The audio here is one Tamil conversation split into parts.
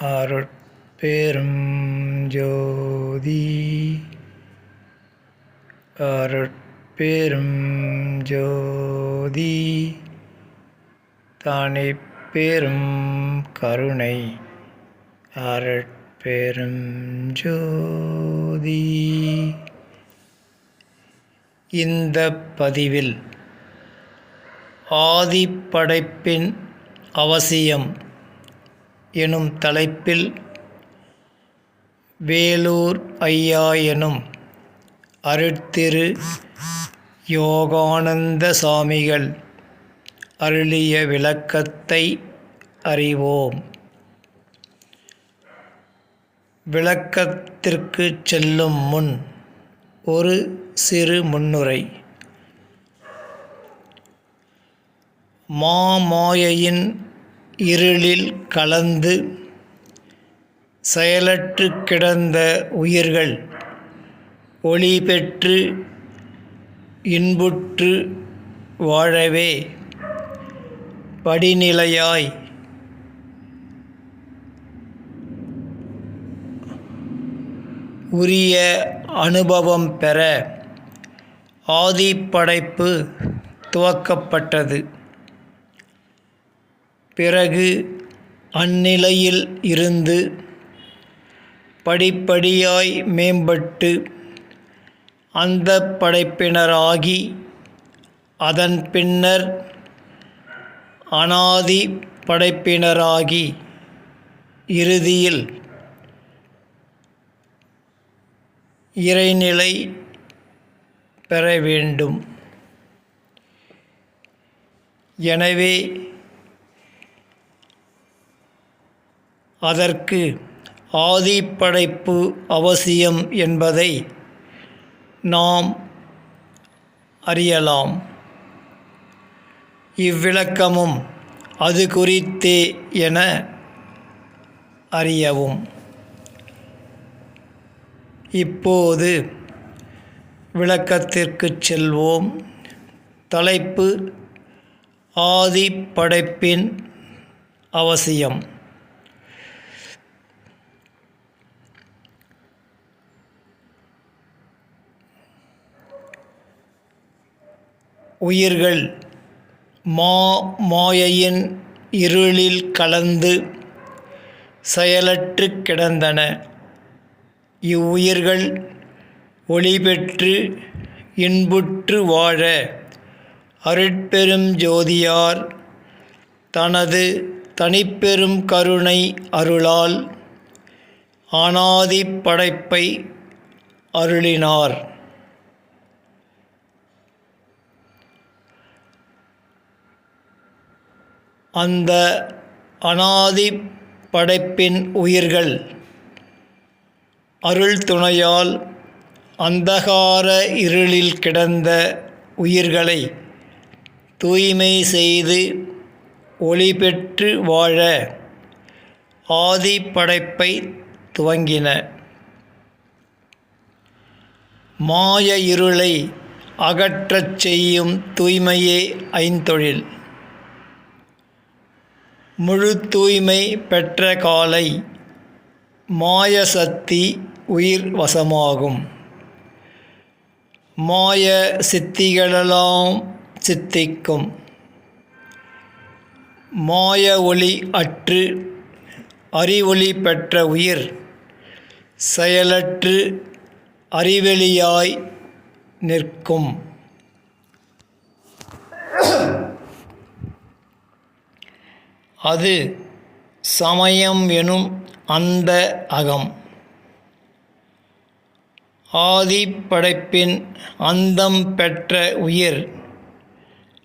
அருட்பெரும் ஜோதி. அருட்பெரும் ஜோதி. தானே பெரும் கருணை. அருட்பெரும் ஜோதி. இந்த பதிவில் ஆதிப்படைப்பின் அவசியம் எனும் தலைப்பில் வேலூர் ஐயா எனும் அருட்திரு யோகானந்த சாமிகள் அருளிய விளக்கத்தை அறிவோம். விளக்கத்திற்கு செல்லும் முன் ஒரு சிறு முன்னுரை. மாமாயையின் இருளில் கலந்து செயலற்று கிடந்த உயிர்கள் ஒளி பெற்று இன்புற்று வாழவே. படிநிலையாய் உரிய அனுபவம் பெற ஆதிப்படைப்பு துவக்கப்பட்டது. பிறகு அந்நிலையில் இருந்து படிப்படியாய் மேம்பட்டு அந்த படைப்பினராகி அதன் பின்னர் அனாதி படைப்பினராகி இறுதியில் இறைநிலை பெற வேண்டும். எனவே அதற்கு ஆதிப்படைப்பு அவசியம் என்பதை நாம் அறியலாம். இவ்விளக்கமும் அது குறித்தே என அறியவும். இப்போது விளக்கத்திற்கு செல்வோம். தலைப்பு ஆதிப்படைப்பின் அவசியம். உயிர்கள் மா மாயையின் இருளில் கலந்து செயலற்று கிடந்தன. இவ்வுயிர்கள் ஒளி பெற்று இன்புற்று வாழ அருட்பெரும் ஜோதியார் தனது தனிப்பெரும் கருணை அருளால் அனாதி படைப்பை அருளினார். அந்த அனாதி படைப்பின் உயிர்கள் அருள் துணையால் அந்தகார இருளில் கிடந்த உயிர்களை தூய்மை செய்து ஒளி பெற்று வாழ ஆதி படைப்பை துவங்கின. மாய இருளை அகற்றச் செய்யும் தூய்மையே ஐந்தொழில். முழு தூய்மை பெற்ற காலை மாய சக்தி உயிர் வசமாகும். மாய சித்திகளெல்லாம் சித்திக்கும். மாய ஒளி அற்று அறிவொளி பெற்ற உயிர் செயலற்று அறிவெளியாய் நிற்கும். அது சமயம் எனும் அந்த அகம். ஆதி படைப்பின் அந்தம் பெற்ற உயிர்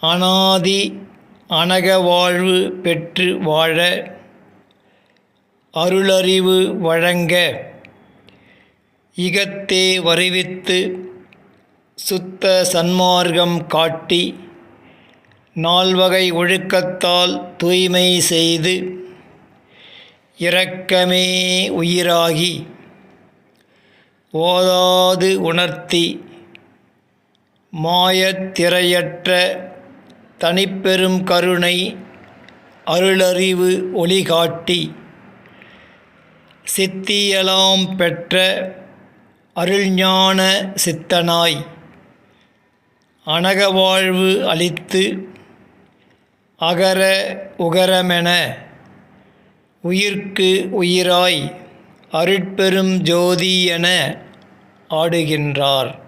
அனாதி அனக வாழ்வு பெற்று வாழ அருளறிவு வழங்க இகத்தே வருவித்து சுத்த சன்மார்க்கம் காட்டி நால்வகை ஒழுக்கத்தால் தூய்மை செய்து இரக்கமே உயிராகி ஓதாது உணர்த்தி மாயத்திரையற்ற தனிப்பெரும் கருணை அருளறிவு ஒளிகாட்டி சித்தியலாம் பெற்ற அருள்ஞான சித்தனாய் அனகவாழ்வு அளித்து அகர உகரமென. உயிர்க்கு உயிராய் அருட்பெரும் ஜோதி என ஆடுகின்றார்.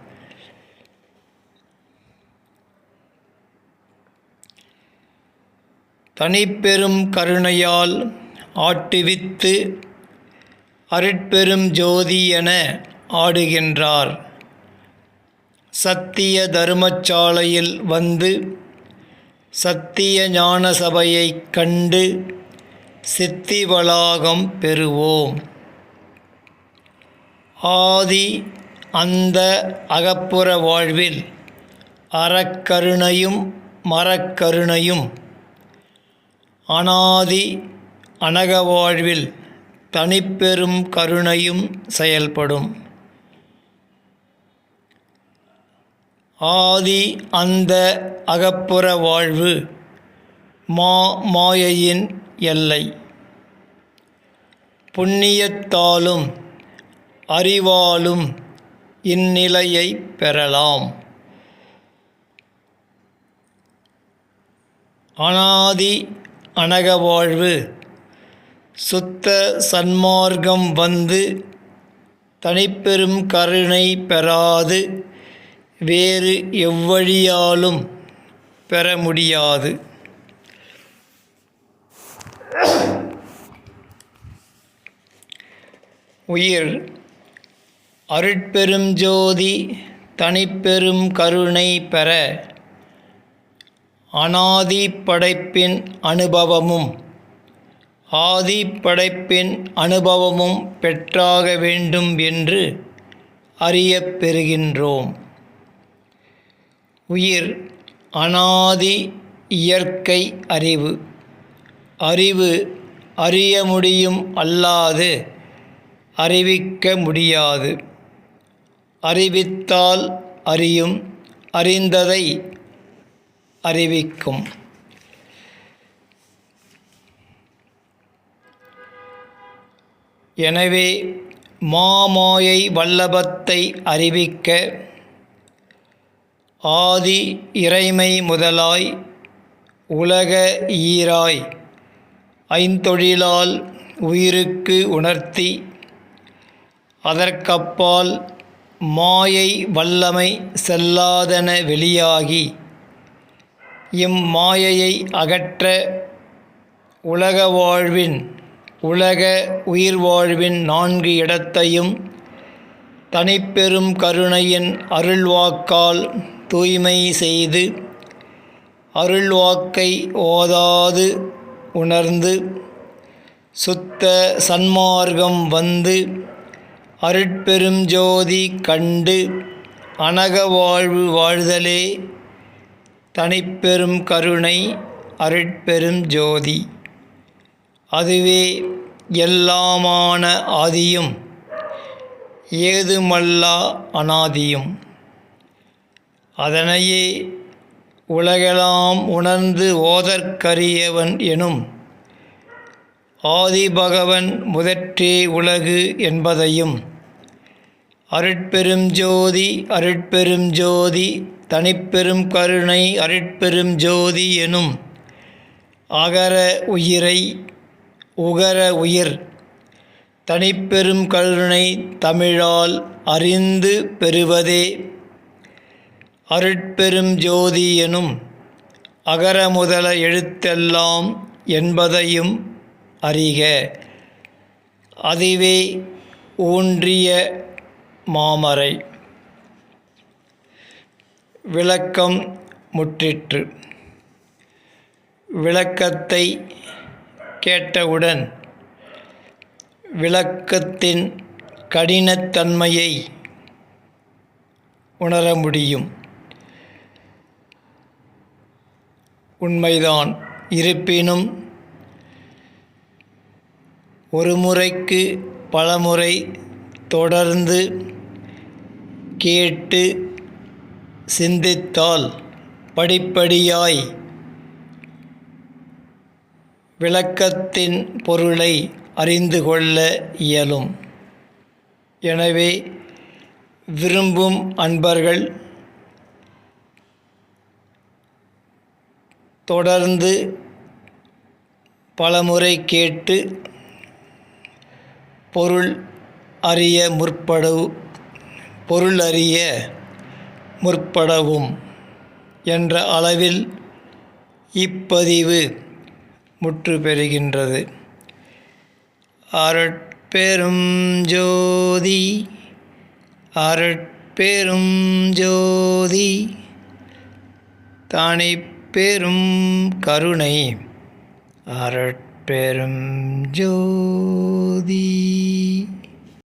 தனிப்பெரும் கருணையால் ஆட்டுவித்து அருட்பெரும் ஜோதி என ஆடுகின்றார். சத்திய தர்மச்சாலையில் வந்து சத்திய ஞான சபையைக் கண்டு சித்தி வளாகம் பெறுவோம். ஆதி அந்த அகப்புற வாழ்வில் அறக்கருணையும் மரக்கருணையும் அனாதி அனக வாழ்வில் தனிப்பெரும் கருணையும் செயல்படும். ஆதி அந்த அகப்புற வாழ்வு மா மாயையின் எல்லை. புண்ணியத்தாலும் அறிவாலும் இந்நிலையை பெறலாம். அனாதி அனக வாழ்வு சுத்த சன்மார்க்கம் வந்து தனிப்பெரும் கருணை பெறாது. வேறு எவ்வழியாலும் பெற முடியாது. உயிர் அருட்பெரும் ஜோதி தனிப்பெரும் கருணை பெற அனாதி படைப்பின் அனுபவமும் ஆதி படைப்பின் அனுபவமும் பெற்றாக வேண்டும் என்று அறியப் பெறுகின்றோம். உயிர் அனாதி இயற்கை அறிவு. அறிவு அறிய முடியும் அல்லாது அறிவிக்க முடியாது. அறிவித்தால் அறியும் அறிந்ததை அறிவிக்கும். எனவே மாமாயை வல்லபத்தை அறிவிக்க ஆதி இறைமை முதலாய் உலக ஈராய் ஐந்தொழிலால் உயிருக்கு உணர்த்தி அதற்கப்பால் மாயை வல்லமை செல்லாதன வெளியாகி இம்மாயையை அகற்ற உலக வாழ்வின் உலக உயிர் வாழ்வின் நான்கு இடத்தையும் தனிப்பெரும் கருணையின் அருள்வாக்கால் தூய்மை செய்து அருள்வாக்கை ஓதாது உணர்ந்து சுத்த சன்மார்க்கம் வந்து அருட்பெரும் ஜோதி கண்டு அனக வாழ்வு வாழ்தலே தனிப்பெரும் கருணை அருட்பெரும் ஜோதி. அதுவே எல்லாமான ஆதியும் ஏதுமல்லா அனாதியும். அதனையே உலகெல்லாம் உணர்ந்து ஓதற்கரியவன் எனும் ஆதிபகவன் முதற்றே உலகு என்பதையும் அருட்பெரும் ஜோதி அருட்பெரும் ஜோதி தனிப்பெரும் கருணை அருட்பெரும் ஜோதி எனும் அகர உயிரை உகர உயிர் தனிப்பெரும் கருணை தமிழால் அறிந்து பெறுவதே அருட்பெரும் ஜோதி எனும் அகர முதல எழுத்தெல்லாம் என்பதையும் அறிக. அதுவே ஊன்றிய மாமரை விளக்கம் முற்றிற்று. விளக்கத்தை கேட்டவுடன் விளக்கத்தின் கடினத்தன்மையை உணர முடியும். உண்மைதான் இருப்பினும் ஒரு முறைக்கு பலமுறை தொடர்ந்து கேட்டு சிந்தித்தால் படிப்படியாய் விளக்கத்தின் பொருளை அறிந்து கொள்ள இயலும். எனவே விரும்பும் அன்பர்கள் தொடர்ந்து பலமுறை கேட்டு பொருள் அறிய முற்படவு பொருள் அறிய முற்படவும் என்ற அளவில் இப்பதிவு முற்று பெறுகின்றது. அருட்பெரும் ஜோதி அருட்பெரும் ஜோதி தானே பெரும் கருணை அருட்பெரும் ஜோதி.